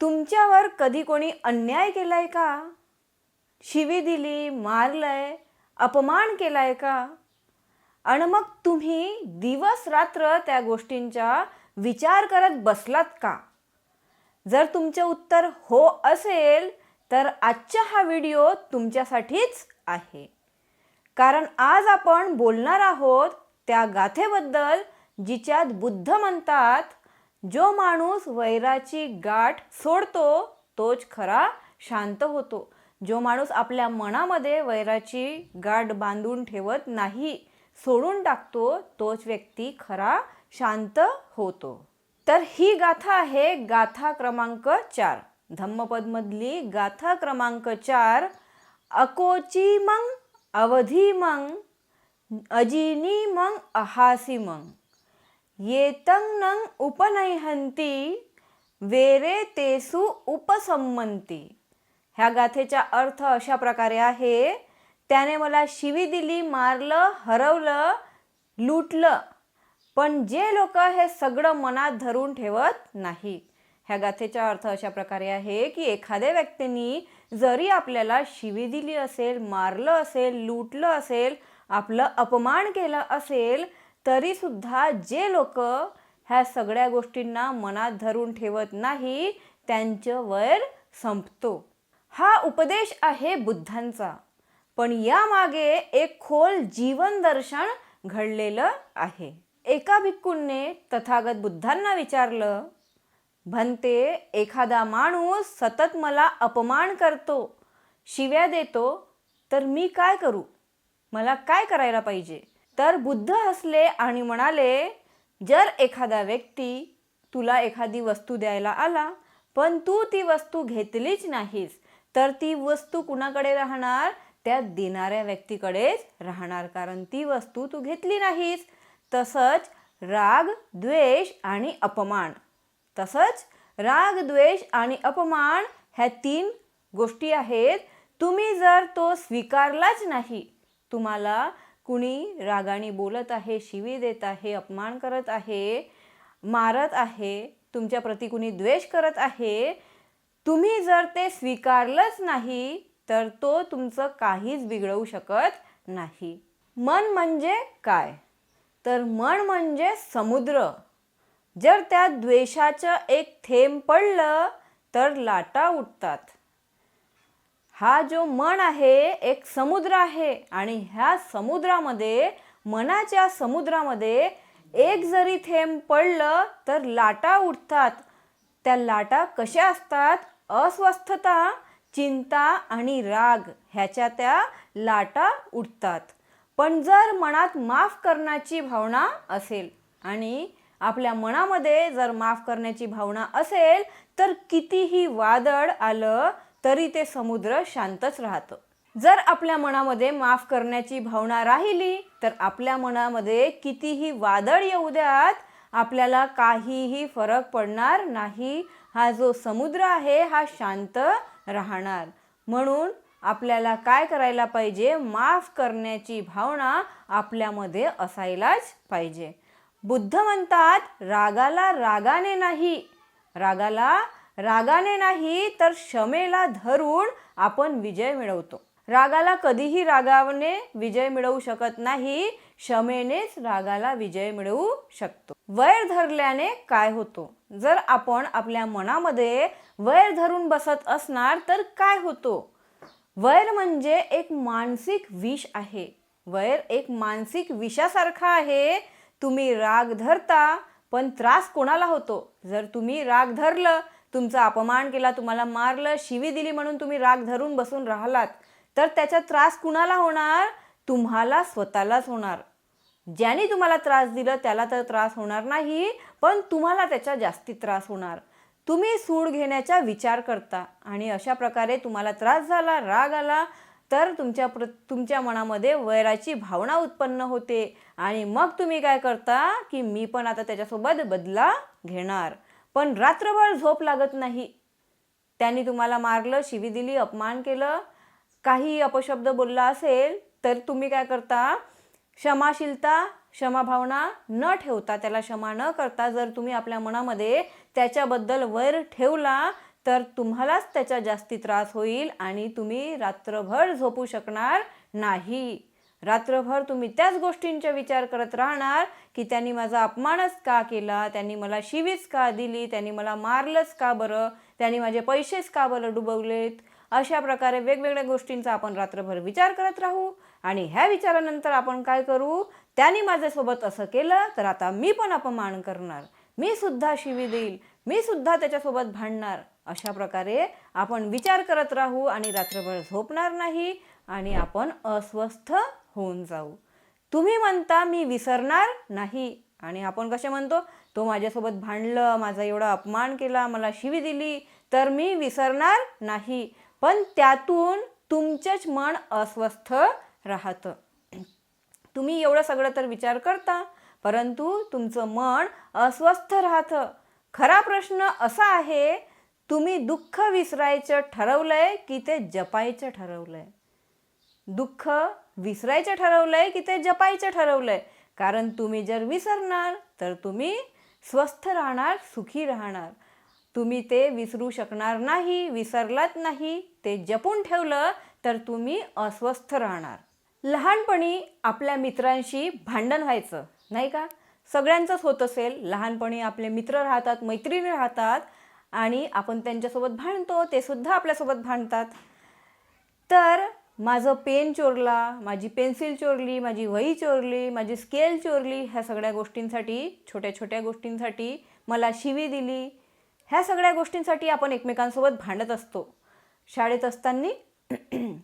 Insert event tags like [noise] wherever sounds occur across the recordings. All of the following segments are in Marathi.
तुमच्यावर कधी कोणी अन्याय केलाय का? शिवी दिली मारलंय अपमान केलाय का? आणि मग तुम्ही दिवस रात्र त्या गोष्टींचा विचार करत बसलात का? जर तुमचं उत्तर हो असेल तर आजचा हा व्हिडिओ तुमच्यासाठीच आहे. कारण आज आपण बोलणार आहोत त्या गाथेबद्दल जिच्यात बुद्ध म्हणतात जो माणूस वैराची गाठ सोडतो तोच खरा शांत होतो. जो माणूस आपल्या मनामध्ये वैराची गाठ बांधून ठेवत नाही सोडून टाकतो तोच व्यक्ती खरा शांत होतो. तर ही गाथा आहे गाथा क्रमांक चार. धम्मपदमधली गाथा क्रमांक चार अकोची मग अवधी मग अजिनी मग अहासी मग. येतं नंग उपनैहंती वेरे तेसु उपसंमंती. ह्या गाथेचा अर्थ अशा प्रकारे आहे त्याने मला शिवी दिली मारलं हरवलं लुटलं. पण जे लोक हे सगळं मनात धरून ठेवत नाही. ह्या गाथेचा अर्थ अशा प्रकारे आहे की एखाद्या व्यक्तीनी जरी आपल्याला शिवी दिली असेल मारलं असेल लुटलं असेल आपलं अपमान केलं असेल तरीसुद्धा जे लोक ह्या सगळ्या गोष्टींना मनात धरून ठेवत नाही त्यांचं वैर संपतो. हा उपदेश आहे बुद्धांचा. पण यामागे एक खोल जीवन दर्शन घडलेलं आहे. एका भिक्कूंने तथागत बुद्धांना विचारलं म्हणते एखादा माणूस सतत मला अपमान करतो शिव्या देतो तर मी काय करू? मला काय करायला पाहिजे? तर बुद्ध हसले आणि म्हणाले जर एखादा व्यक्ती तुला एखादी वस्तू द्यायला आला पण तू ती वस्तू घेतलीच नाहीस तर ती वस्तू कुणाकडे राहणार? त्या देणाऱ्या व्यक्तीकडेच राहणार कारण ती वस्तू तू घेतली नाहीस. तसंच राग द्वेष आणि अपमान. तसंच राग द्वेष आणि अपमान ह्या तीन गोष्टी आहेत. तुम्ही जर तो स्वीकारलाच नाही तुम्हाला कुणी रागाने बोलत आहे शिवी देत आहे अपमान करत आहे मारत आहे तुमच्या प्रती कुणी द्वेष करत आहे तुम्ही जर ते स्वीकारलंच नाही तर तो तुमचं काहीच बिघडवू शकत नाही. मन म्हणजे काय? तर मन म्हणजे समुद्र. जर त्या द्वेषाचं एक थेंब पडलं तर लाटा उठतात. हा जो मन आहे एक समुद्र आहे आणि ह्या समुद्रामध्ये मनाच्या समुद्रामध्ये एक जरी थेंब पडलं तर लाटा उठतात. त्या लाटा कशा असतात? अस्वस्थता चिंता आणि राग ह्याच्या त्या लाटा उठतात. पण जर मनात माफ करण्याची भावना असेल आणि आपल्या मनामध्ये जर माफ करण्याची भावना असेल तर कितीही वादळ आलं तरी ते समुद्र शांतच राहतं. जर आपल्या मनामध्ये माफ करण्याची भावना राहिली तर आपल्या मनामध्ये कितीही वादळ येऊ द्यात आपल्याला काहीही फरक पडणार नाही. हा जो समुद्र आहे हा शांत राहणार. म्हणून आपल्याला काय करायला पाहिजे? माफ करण्याची भावना आपल्यामध्ये असायलाच पाहिजे. बुद्ध म्हणतात रागाला रागाने नाही रागाला रागाने नाही तर क्षमेला धरून आपण विजय मिळवतो. रागाला कधीही रागाने विजय मिळवू शकत नाही क्षमेनेच रागाला विजय मिळवू शकतो. वैर धरल्याने काय होतो? जर आपण आपल्या मनामध्ये वैर धरून बसत असणार तर काय होतो? वैर म्हणजे एक मानसिक विष आहे. वैर एक मानसिक विषासारखा आहे. तुम्ही राग धरता पण त्रास कोणाला होतो? जर तुम्ही राग धरलं तुमचा अपमान केला तुम्हाला मारलं शिवी दिली म्हणून तुम्ही राग धरून बसून राहिलात तर त्याचा त्रास कुणाला होणार? तुम्हाला स्वतःलाच होणार. ज्याने तुम्हाला त्रास दिला त्याला तर त्रास होणार नाही पण तुम्हाला त्याचा जास्ती त्रास होणार. तुम्ही सूड घेण्याचा विचार करता आणि अशा प्रकारे तुम्हाला त्रास झाला राग आला तर तुमच्या प्र तुमच्या मनामध्ये वैराची भावना उत्पन्न होते आणि मग तुम्ही काय करता की मी पण आता त्याच्यासोबत बदला घेणार. पण रात्रभर झोप लागत नाही. त्यांनी तुम्हाला मारलं शिवी दिली अपमान केलं काही अपशब्द बोलला असेल तर तुम्ही काय करता? क्षमाशीलता क्षमाभावना न ठेवता त्याला क्षमा न करता जर तुम्ही आपल्या मनामध्ये त्याच्याबद्दल वैर ठेवला तर तुम्हालाच त्याचा जास्ती त्रास होईल आणि तुम्ही रात्रभर झोपू शकणार नाही. रात्रभर तुम्ही त्याच गोष्टींचा विचार करत राहणार की त्यांनी माझा अपमानच का केला? त्यांनी मला शिवीच का दिली? त्यांनी मला मारलंच का बरं? त्यांनी माझे पैसेच का बरं डुबवलेत? अशा प्रकारे वेगवेगळ्या गोष्टींचा आपण रात्रभर विचार करत राहू आणि ह्या विचारानंतर आपण काय करू? त्यांनी माझ्यासोबत असं केलं तर आता मी पण अपमान करणार. मी सुद्धा शिवी देईल. मी सुद्धा त्याच्यासोबत भांडणार. अशा प्रकारे आपण विचार करत राहू आणि रात्रभर झोपणार नाही आणि आपण अस्वस्थ होऊन जाऊ. तुम्ही म्हणता मी विसरणार नाही. आणि आपण कसे म्हणतो तो माझ्यासोबत भांडलं माझा एवढा अपमान केला मला शिवी दिली तर मी विसरणार नाही. पण त्यातून तुमचंच मन अस्वस्थ राहतं. तुम्ही एवढं सगळं तर विचार करता परंतु तुमचं मन अस्वस्थ राहतं. खरा प्रश्न असा आहे तुम्ही दुःख विसरायचं ठरवलंय की ते जपायचं ठरवलंय? दुःख विसरायचं ठरवलंय की ते जपायचं ठरवलंय? कारण तुम्ही जर विसरणार तर तुम्ही स्वस्थ राहणार सुखी राहणार. तुम्ही ते विसरू शकणार नाही विसरलात नाही ते जपून ठेवलं तर तुम्ही अस्वस्थ राहणार. लहानपणी आपल्या मित्रांशी भांडण व्हायचं नाही का? सगळ्यांचंच होत असेल. लहानपणी आपले मित्र राहतात मैत्रिणी राहतात आणि आपण त्यांच्यासोबत भांडतो ते सुद्धा आपल्यासोबत भांडतात. तर माझं पेन चोरला माझी पेन्सिल चोरली माझी वही चोरली माझी स्केल चोरली ह्या सगळ्या गोष्टींसाठी छोट्या छोट्या गोष्टींसाठी मला शिवी दिली. ह्या सगळ्या गोष्टींसाठी आपण एकमेकांसोबत भांडत असतो. शाळेत असताना [clears throat]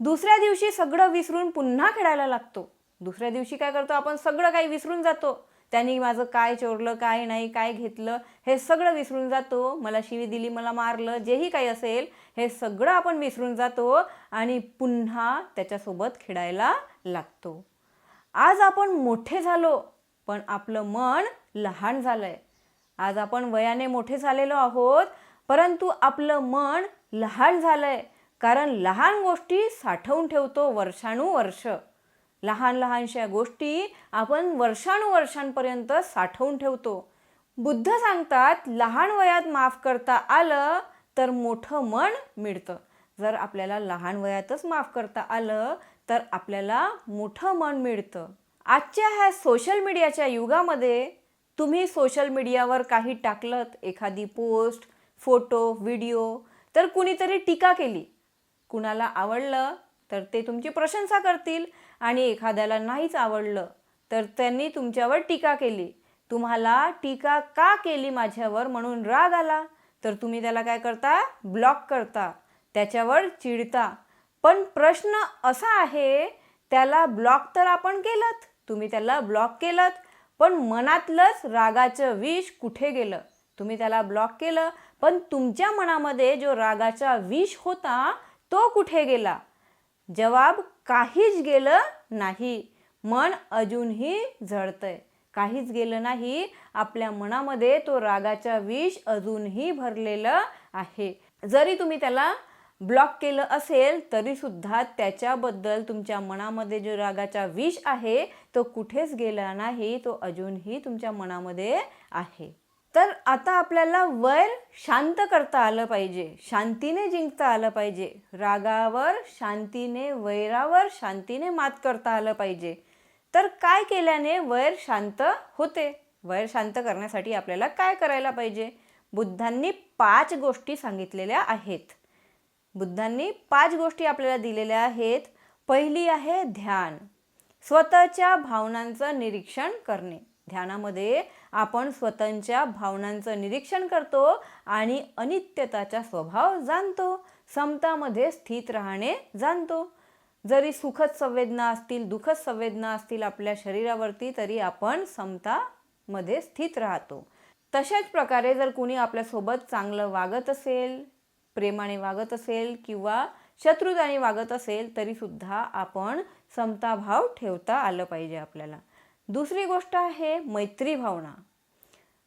दुसऱ्या दिवशी सगळं विसरून पुन्हा खेळायला लागतो. दुसऱ्या दिवशी काय करतो आपण सगळं काही विसरून जातो. त्यांनी माझं काय चोरलं काय नाही काय घेतलं हे सगळं विसरून जातो. मला शिवी दिली मला मारलं जेही काही असेल हे सगळं आपण विसरून जातो आणि पुन्हा त्याच्यासोबत खेळायला लागतो. आज आपण मोठे झालो पण आपलं मन लहान झालं आहे आज आपण वयाने मोठे झालेलो आहोत परंतु आपलं मन लहान झालं आहे कारण लहान गोष्टी साठवून ठेवतो वर्षानुवर्ष. लहान लहानशा गोष्टी आपण वर्षानुवर्षांपर्यंत साठवून ठेवतो. बुद्ध सांगतात लहान वयात माफ करता आलं तर मोठं मन मिळतं. जर आपल्याला लहान वयातच माफ करता आलं तर आपल्याला मोठं मन मिळतं. आजच्या ह्या सोशल मीडियाच्या युगामध्ये तुम्ही सोशल मीडियावर काही टाकलं एखादी पोस्ट फोटो व्हिडिओ तर कुणीतरी टीका केली. कुणाला आवडलं तर ते तुमची प्रशंसा करतील आणि एखाद्याला नाहीच आवडलं तर त्यांनी तुमच्यावर टीका केली. तुम्हाला टीका का केली माझ्यावर म्हणून राग आला? तर तुम्ही त्याला काय करता? ब्लॉक करता. त्याच्यावर चिडता. पण प्रश्न असा आहे त्याला ब्लॉक तर आपण केलं तुम्ही त्याला ब्लॉक केलं पण मनातलंच रागाचं विष कुठे गेलं? तुम्ही त्याला ब्लॉक केलं पण तुमच्या मनामध्ये जो रागाचा विष होता तो कुठे गेला? जवाब काहीच गेलं नाही. मन अजूनही झळतंय. काहीच गेलं नाही. आपल्या मनामध्ये तो रागाचा विष अजूनही भरलेलं आहे. जरी तुम्ही त्याला ब्लॉक केलं असेल तरीसुद्धा त्याच्याबद्दल तुमच्या मनामध्ये जो रागाचा विष आहे तो कुठेच गेला नाही. तो अजूनही तुमच्या मनामध्ये आहे. तर आता आपल्याला वैर शांत करता आलं पाहिजे शांतीने जिंकता आलं पाहिजे रागावर शांतीने वैरावर शांतीने मात करता आलं पाहिजे. तर काय केल्याने वैर शांत होते? वैर शांत करण्यासाठी आपल्याला काय करायला पाहिजे? बुद्धांनी पाच गोष्टी सांगितलेल्या आहेत. बुद्धांनी पाच गोष्टी आपल्याला दिलेल्या आहेत. पहिली आहे ध्यान स्वतःच्या भावनांचं निरीक्षण करणे. ध्यानामध्ये आपण स्वतःच्या भावनांचं निरीक्षण करतो आणि अनित्यताचा स्वभाव जाणतो. समतामध्ये स्थित राहणे जाणतो. जरी सुखद संवेदना असतील दुःखद संवेदना असतील आपल्या शरीरावरती तरी आपण समतामध्ये स्थित राहतो. तशाच प्रकारे जर कुणी आपल्यासोबत चांगलं वागत असेल प्रेमाने वागत असेल किंवा शत्रुताने वागत असेल तरीसुद्धा आपण समताभाव ठेवता आलं पाहिजे आपल्याला. दुसरी गोष्ट आहे मैत्री भावना.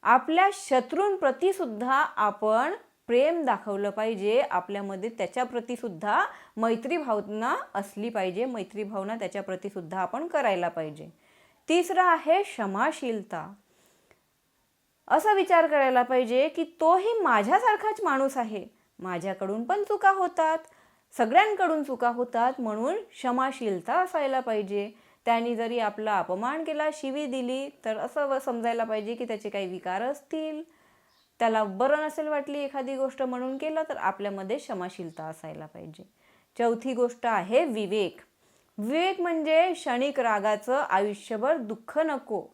आपल्या शत्रूंप्रती सुद्धा आपण प्रेम दाखवलं पाहिजे. आपल्यामध्ये त्याच्याप्रतीसुद्धा मैत्री भावना असली पाहिजे. मैत्री भावना त्याच्याप्रती सुद्धा आपण करायला पाहिजे. तिसरं आहे क्षमाशीलता. असा विचार करायला पाहिजे की तोही माझ्यासारखाच माणूस आहे. माझ्याकडून पण चुका होतात. सगळ्यांकडून चुका होतात म्हणून क्षमाशीलता असायला पाहिजे. त्यांनी जरी आपला अपमान केला शिवी दिली तर असं समजायला पाहिजे की त्याचे काही विकार असतील. त्याला बरं नसेल वाटली एखादी गोष्ट म्हणून केलं तर आपल्यामध्ये क्षमाशीलता असायला पाहिजे. चौथी गोष्ट आहे विवेक. विवेक म्हणजे क्षणिक रागाचं आयुष्यभर दुःख नको.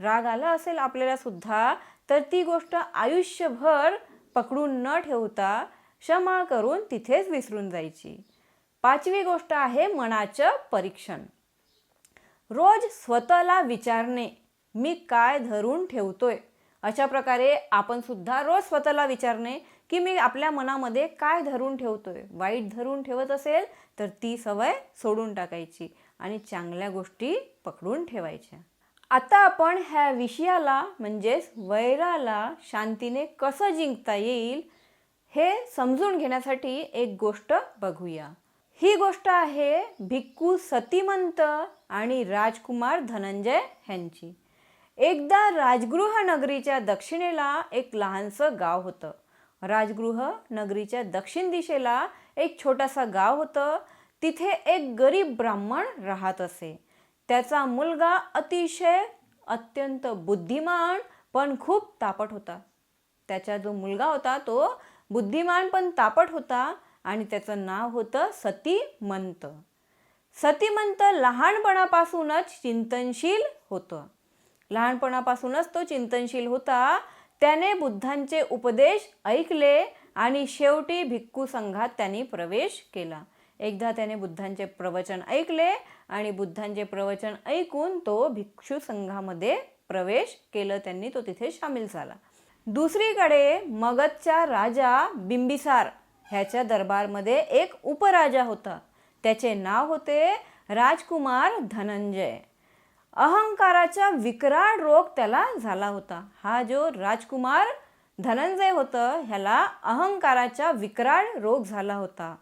राग आला असेल आपल्याला सुद्धा तर ती गोष्ट आयुष्यभर पकडून न ठेवता क्षमा करून तिथेच विसरून जायची. पाचवी गोष्ट आहे मनाचं परीक्षण. रोज स्वतःला विचारणे मी काय धरून ठेवतोय? अशा प्रकारे आपण सुद्धा रोज स्वतःला विचारणे की मी आपल्या मनामध्ये काय धरून ठेवतोय? वाईट धरून ठेवत असेल तर ती सवय सोडून टाकायची आणि चांगल्या गोष्टी पकडून ठेवायच्या. आता आपण ह्या विषयाला म्हणजेच वैराला शांतीने कसं जिंकता येईल हे समजून घेण्यासाठी एक गोष्ट बघूया. ही गोष्ट आहे भिक्खू सतीमंत आणि राजकुमार धनंजय ह्यांची. एकदा राजगृह नगरीच्या दक्षिणेला एक लहानसं गाव होतं. राजगृह नगरीच्या दक्षिण दिशेला एक छोटासा गाव होतं. तिथे एक गरीब ब्राह्मण राहत असे. त्याचा मुलगा अतिशय अत्यंत बुद्धिमान पण खूप तापट होता. त्याचा जो मुलगा होता तो बुद्धिमान पण तापट होता. आणि त्याचं नाव होतं सतीमंत. सतीमंत लहानपणापासूनच चिंतनशील होतं. लहानपणापासूनच तो चिंतनशील होता. त्याने बुद्धांचे उपदेश ऐकले आणि शेवटी भिक्खू संघात त्यांनी प्रवेश केला. एकदा त्याने बुद्धांचे प्रवचन ऐकले आणि बुद्धांचे प्रवचन ऐकून तो भिक्षू संघामध्ये प्रवेश केलं. त्यांनी तो तिथे सामील झाला. दुसरीकडे मगधचा राजा बिंबिसार ह्याच्या दरबारमध्ये एक उपराजा होता. त्याचे नाव होते राजकुमार धनंजय. अहंकाराचा विकराळ रोग त्याला झाला होता. हा जो राजकुमार धनंजय होतं ह्याला अहंकाराचा विकराळ रोग झाला होता.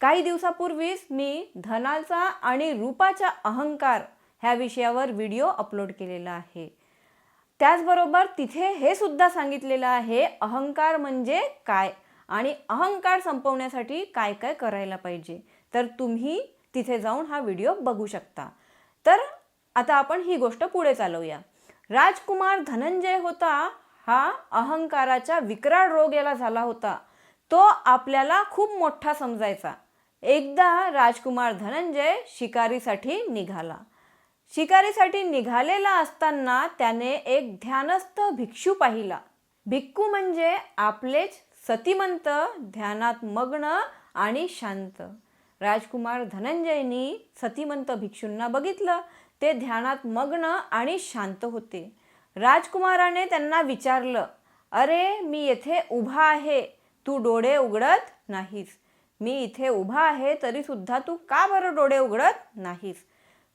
काही दिवसापूर्वीच मी धनाचा आणि रूपाचा अहंकार ह्या विषयावर व्हिडिओ अपलोड केलेला आहे. त्याचबरोबर तिथे हे सुद्धा सांगितलेलं आहे अहंकार म्हणजे काय? आणि अहंकार संपवण्यासाठी काय काय करायला पाहिजे? तर तुम्ही तिथे जाऊन हा व्हिडिओ बघू शकता. तर आता आपण ही गोष्ट पुढे चालवूया. राजकुमार धनंजय होता हा अहंकाराचा विकराळ रोग याला झाला होता. तो आपल्याला खूप मोठा समजायचा. एकदा राजकुमार धनंजय शिकारीसाठी निघाला. शिकारीसाठी निघालेला असताना त्याने एक ध्यानस्थ भिक्षू पाहिला. भिक्खू म्हणजे आपलेच सतीमंत ध्यानात मग्न आणि शांत. राजकुमार धनंजयनी सतीमंत भिक्षूंना बघितलं. ते ध्यानात मग्न आणि शांत होते. राजकुमाराने त्यांना विचारलं अरे मी येथे उभा आहे. तू डोळे उघडत नाहीस. मी इथे उभा आहे तरी सुद्धा तू का बरं डोळे उघडत नाहीस?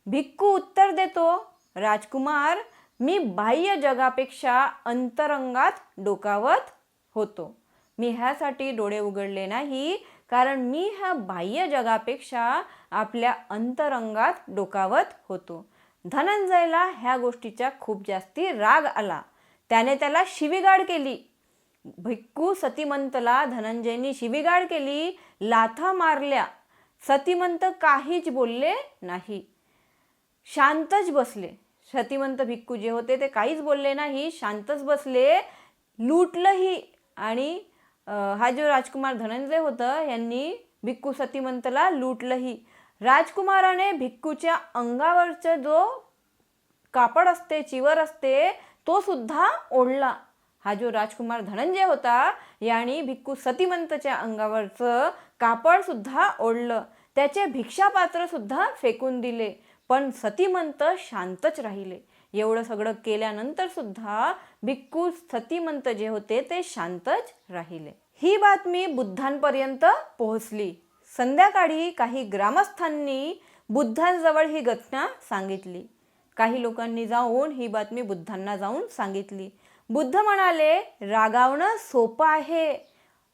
भिक्खू उत्तर देतो राजकुमार मी बाह्य जगापेक्षा अंतरंगात डोकावत होतो. मी ह्यासाठी डोळे उघडले नाही कारण मी ह्या बाह्य जगापेक्षा आपल्या अंतरंगात डोकावत होतो. धनंजयला ह्या गोष्टीचा खूप जास्ती राग आला. त्याने त्याला शिवीगाळ केली. भिक्खू सतीमंतला धनंजयनी शिवीगाळ केली लाथा मारल्या. सतीमंत काहीच बोलले नाही. शांतच बसले. सतीमंत भिक्खू जे होते ते काहीच बोलले नाही. शांतच बसले. लुटलंही आणि हा जो राजकुमार धनंजय होतं यांनी भिक्खू सतीमंतला लुटलंही. राजकुमाराने भिक्खूच्या अंगावरचा जो कापड असते चिवर असते तो सुद्धा ओढला. हा जो राजकुमार धनंजय होता याने भिक्खू सतीमंतच्या अंगावरचं कापड सुद्धा ओढलं. त्याचे भिक्षापात्र सुद्धा फेकून दिले. पण सतीमंत शांतच राहिले. एवढं सगळं केल्यानंतर सुद्धा भिक्खू सतीमंत जे होते ते शांतच राहिले. ही बातमी बुद्धांपर्यंत पोहोचली. संध्याकाळी काही ग्रामस्थांनी बुद्धांजवळ ही घटना सांगितली. काही लोकांनी जाऊन ही बातमी बुद्धांना जाऊन सांगितली. बुद्ध म्हणाले रागावणं सोपं आहे.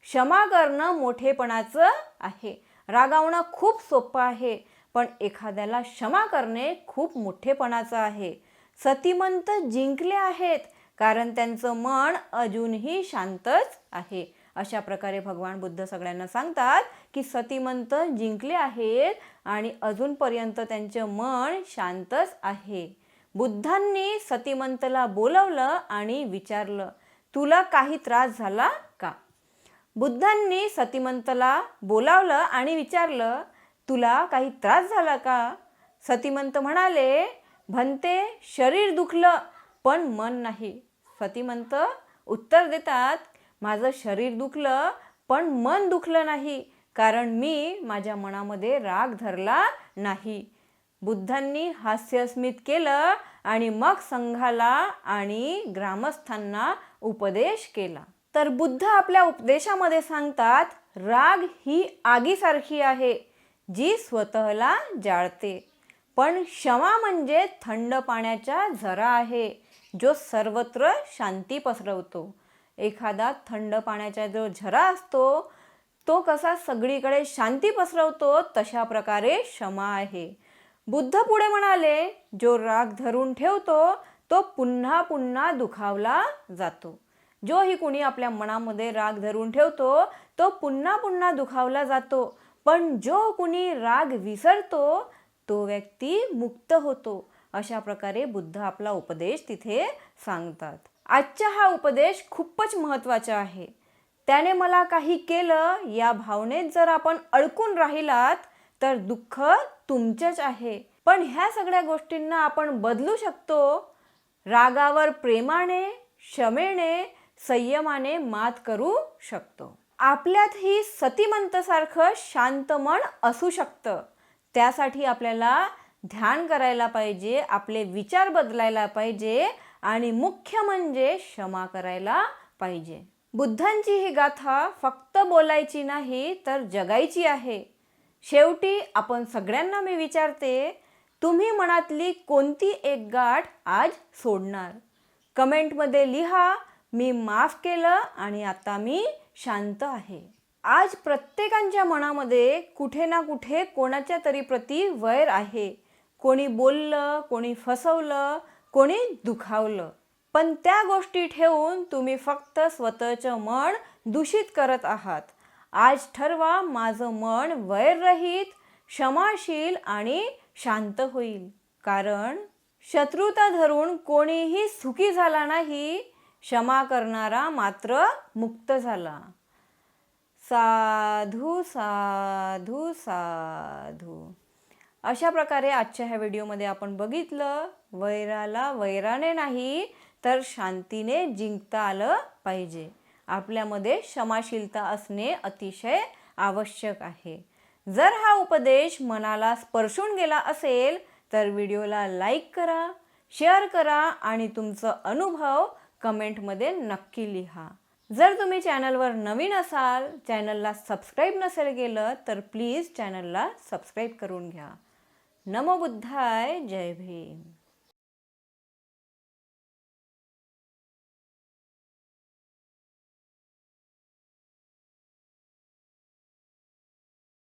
क्षमा करणं मोठेपणाचं आहे. रागावणं खूप सोपं आहे पण एखाद्याला क्षमा करणे खूप मोठेपणाचं आहे. सतीमंत जिंकले आहेत कारण त्यांचं मन अजूनही शांतच आहे. अशा प्रकारे भगवान बुद्ध सगळ्यांना सांगतात की सतीमंत जिंकले आहेत आणि अजूनपर्यंत त्यांचं मन शांतच आहे. बुद्धांनी सतीमंतला बोलवलं आणि विचारलं तुला काही त्रास झाला का? बुद्धांनी सतीमंतला बोलावलं आणि विचारलं तुला काही त्रास झाला का? सतीमंत म्हणाले म्हणते शरीर दुखलं पण मन नाही. सतीमंत उत्तर देतात माझं शरीर दुखलं पण मन दुखलं नाही कारण मी माझ्या मनामध्ये राग धरला नाही. बुद्धांनी हास्यस्मित केलं आणि मग संघाला आणि ग्रामस्थांना उपदेश केला. तर बुद्ध आपल्या उपदेशामध्ये सांगतात राग ही आगीसारखी आहे जी स्वतःला जाळते. पण क्षमा म्हणजे थंड पाण्याचा झरा आहे जो सर्वत्र शांती पसरवतो. एखादा थंड पाण्याचा जो झरा असतो तो कसा सगळीकडे शांती पसरवतो तशा प्रकारे क्षमा आहे. बुद्ध पुढे म्हणाले जो राग धरून ठेवतो तो पुन्हा पुन्हा दुखावला जातो. जोही कुणी आपल्या मनामध्ये राग धरून ठेवतो तो पुन्हा पुन्हा दुखावला जातो. पण जो कुणी राग विसरतो तो व्यक्ती मुक्त होतो अशा प्रकारे बुद्ध आपला उपदेश तिथे सांगतात. आजचा हा उपदेश खूपच महत्त्वाचा आहे. त्याने मला काही केलं या भावनेत जर आपण अडकून राहिलात तर दुःख तुमचंच आहे. पण ह्या सगळ्या गोष्टींना आपण बदलू शकतो. रागावर प्रेमाने क्षमेने संयमाने मात करू शकतो. आपल्यात ही सतीमंतसारखं शांत मन असू शकतं. त्यासाठी आपल्याला ध्यान करायला पाहिजे आपले विचार बदलायला पाहिजे आणि मुख्य म्हणजे क्षमा करायला पाहिजे. बुद्धांची ही गाथा फक्त बोलायची नाही तर जगायची आहे. शेवटी आपण सगळ्यांना मी विचारते तुम्ही मनातली कोणती एक गाठ आज सोडणार? कमेंटमध्ये लिहा मी माफ केलं आणि आता मी शांत आहे. आज प्रत्येकांच्या मनामध्ये कुठे ना कुठे कोणाच्या तरी प्रती वैर आहे. कोणी बोललं कोणी फसवलं कोणी दुखावलं. पण त्या गोष्टी ठेवून तुम्ही फक्त स्वतःचं मन दूषित करत आहात. आज ठरवा माझं मन वैररहित क्षमाशील आणि शांत होईल. कारण शत्रुता धरून कोणीही सुखी झाला नाही क्षमा करणारा मात्र मुक्त झाला. साधू साधू साधू. अशा प्रकारे आजच्या ह्या व्हिडिओमध्ये आपण बघितलं वैराला वैराने नाही तर शांतीने जिंकता आलं पाहिजे. आपल्यामध्ये क्षमाशीलता असणे अतिशय आवश्यक आहे. जर हा उपदेश मनाला स्पर्शून गेला असेल तर व्हिडिओला लाईक करा शेअर करा आणि तुमचं अनुभव कमेंटमध्ये नक्की लिहा. जर तुम्ही चॅनलवर नवीन असाल चॅनलला सबस्क्राईब नसेल गेलं तर प्लीज चॅनलला सबस्क्राईब करून घ्या. नमो बुद्धाय जय भीम.